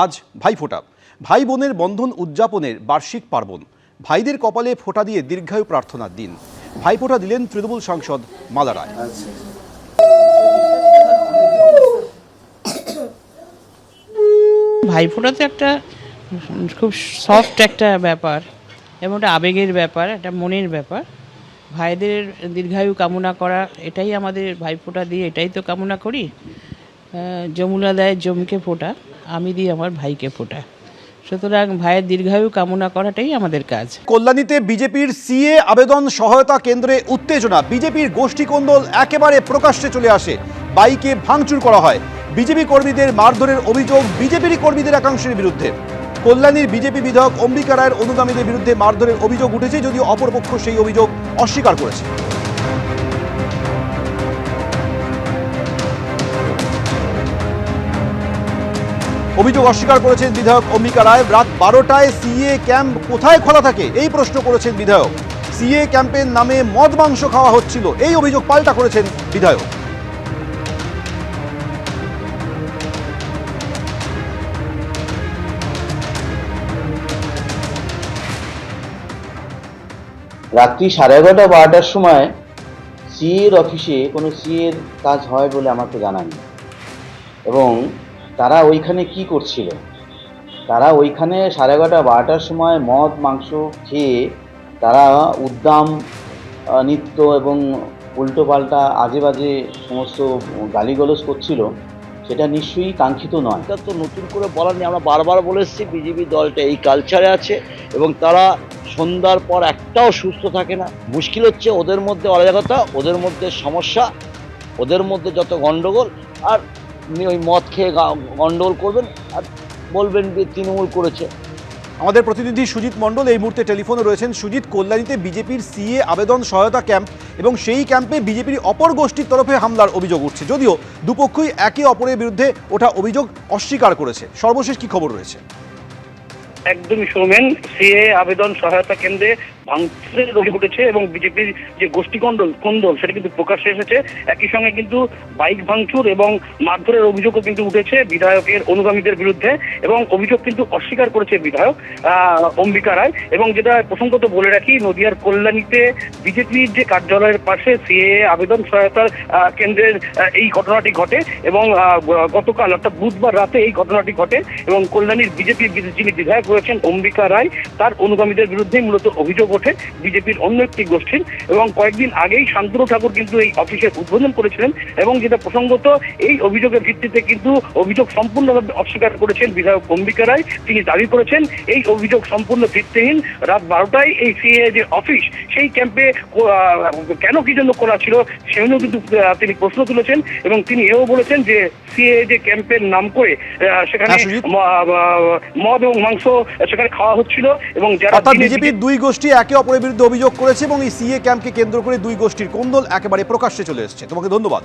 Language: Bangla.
আজ ভাইফোঁটা ভাই বোনের বন্ধন উদযাপনের বার্ষিক পার্বণ। ভাইদের কপালে ফোঁটা দিয়ে দীর্ঘায়ু প্রার্থনার দিন। ভাইফোঁটা দিলেন তৃণমূল সাংসদ মালা রায়। ভাইফোঁটা তো একটা খুব সফট একটা ব্যাপার, এবং একটা আবেগের ব্যাপার, একটা মনের ব্যাপার। ভাইদের দীর্ঘায়ু কামনা করা, এটাই আমাদের ভাইফোঁটা দিয়ে এটাই তো কামনা করি। যমুনা দেয় জমকে ফোঁটা। আমি দিই আমার ভাইকে ফোঁটা সুতরাং ভাইয়ের দীর্ঘায়ু কামনা করাটাই আমাদের কাজ। কল্যাণীতে বিজেপির সিএ আবেদন সহায়তা কেন্দ্রে উত্তেজনা। বিজেপির গোষ্ঠী কোন্দল একেবারে প্রকাশ্যে চলে আসে। বাইকে ভাঙচুর করা হয়। বিজেপি কর্মীদের মারধরের অভিযোগ বিজেপির কর্মীদের একাংশের বিরুদ্ধে। কল্যাণীর বিজেপি বিধায়ক অম্বিকা রায়ের অনুগামীদের বিরুদ্ধে মারধরের অভিযোগ উঠেছে, যদিও অপরপক্ষ সেই অভিযোগ অস্বীকার করেছে। অভিযোগ অস্বীকার করেছেন বিধায়ক অম্বিকা রায়। রাত বারোটায় সিএ ক্যাম্প কোথায় খোলা থাকে? এই প্রশ্ন করেছেন বিধায়ক। সিএ ক্যাম্পের নামে মদ মাংস খাওয়া হচ্ছিল। এই অভিযোগ পাল্টা করেছেন বিধায়ক। রাত্রি সাড়ে এগারোটা বারোটার সময় সিএর অফিসে কোনো সিএর কাজ হয় বলে আমাকে জানায়নি এবং তারা ওইখানে কি করছিল? তারা ওইখানে সাড়ে এগারোটা, বারোটার সময় মদ, মাংস খেয়ে তারা উদ্দাম নৃত্য এবং উল্টোপাল্টা আজে বাজে সমস্ত গালিগলজ করছিল। সেটা নিশ্চয়ই কাঙ্ক্ষিত নয়। এটা তো নতুন করে বলার নেই। আমরা বারবার বলে এসেছি, বিজেপি দলটা এই কালচারে আছে এবং তারা সন্ধ্যার পর একটাও সুস্থ থাকে না। মুশকিল হচ্ছে ওদের মধ্যে অরাজকতা ওদের মধ্যে সমস্যা, ওদের মধ্যে যত গণ্ডগোল আর ওই মদ খেয়ে গন্ডগোল করবেন আর বলবেন যে তৃণমূল করেছে। আমাদের প্রতিনিধি সুজিত মণ্ডল এই মুহূর্তে টেলিফোনে রয়েছেন। সুজিত, কল্যাণীতে বিজেপির সিএ আবেদন সহায়তা ক্যাম্প এবং সেই ক্যাম্পে বিজেপির অপর গোষ্ঠীর তরফে হামলার অভিযোগ উঠছে। যদিও দুপক্ষই একে অপরের বিরুদ্ধে ওঠা অভিযোগ অস্বীকার করেছে। সর্বশেষ কি খবর রয়েছে? একদমই সৌমেন সিএ আবেদন সহায়তা কেন্দ্রে ভাঙচুরের অভিযোগ উঠেছে এবং বিজেপির যে গোষ্ঠী কন্দল, সেটা কিন্তু প্রকাশ্যে এসেছে। একই সঙ্গে কিন্তু বাইক ভাঙচুর এবং মারধরের অভিযোগও কিন্তু উঠেছে বিধায়কের অনুগামীদের বিরুদ্ধে এবং অভিযোগ কিন্তু অস্বীকার করেছে বিধায়ক অম্বিকা রায়। এবং যেটা প্রসঙ্গত বলে রাখি, নদিয়ার কল্যাণীতে বিজেপির যে কার্যালয়ের পাশে সিএ আবেদন সহায়তার কেন্দ্রের এই ঘটনাটি ঘটে এবং গতকাল অর্থাৎ বুধবার রাতে এই ঘটনাটি ঘটে এবং কল্যাণীর বিজেপির যিনি বিধায়ক রয়েছেন অম্বিকা রায়। তার অনুগামীদের বিরুদ্ধে মূলত অভিযোগ ওঠে বিজেপির অন্য একটি গোষ্ঠীর এবং কয়েকদিন আগেই শান্তনু ঠাকুর কিন্তু এই অফিসের উদ্বোধন করেছিলেন এবং যেটা প্রসঙ্গত এই অভিযোগের ভিত্তিতে কিন্তু অভিযোগ সম্পূর্ণভাবে অস্বীকার করেছেন বিধায়ক অম্বিকা রায়। তিনি দাবি করেছেন এই অভিযোগ সম্পূর্ণ ভিত্তিহীন। রাত বারোটায় এই সিএ যে অফিস সেই ক্যাম্পে কেন কি জন্য করা ছিল সে নিয়েও কিন্তু তিনি প্রশ্ন তুলেছেন এবং তিনি এও বলেছেন যে সিএ যে ক্যাম্পের নাম করে সেখানে মদ এবং মাংস সেখানে খাওয়া হচ্ছিল এবং যারা অর্থাৎ বিজেপির দুই গোষ্ঠী একে অপরের বিরুদ্ধে অভিযোগ করেছে এবং এই সিএ ক্যাম্পকে কেন্দ্র করে দুই গোষ্ঠীর কোন্দল একেবারে প্রকাশ্যে চলে এসেছে। তোমাকে ধন্যবাদ।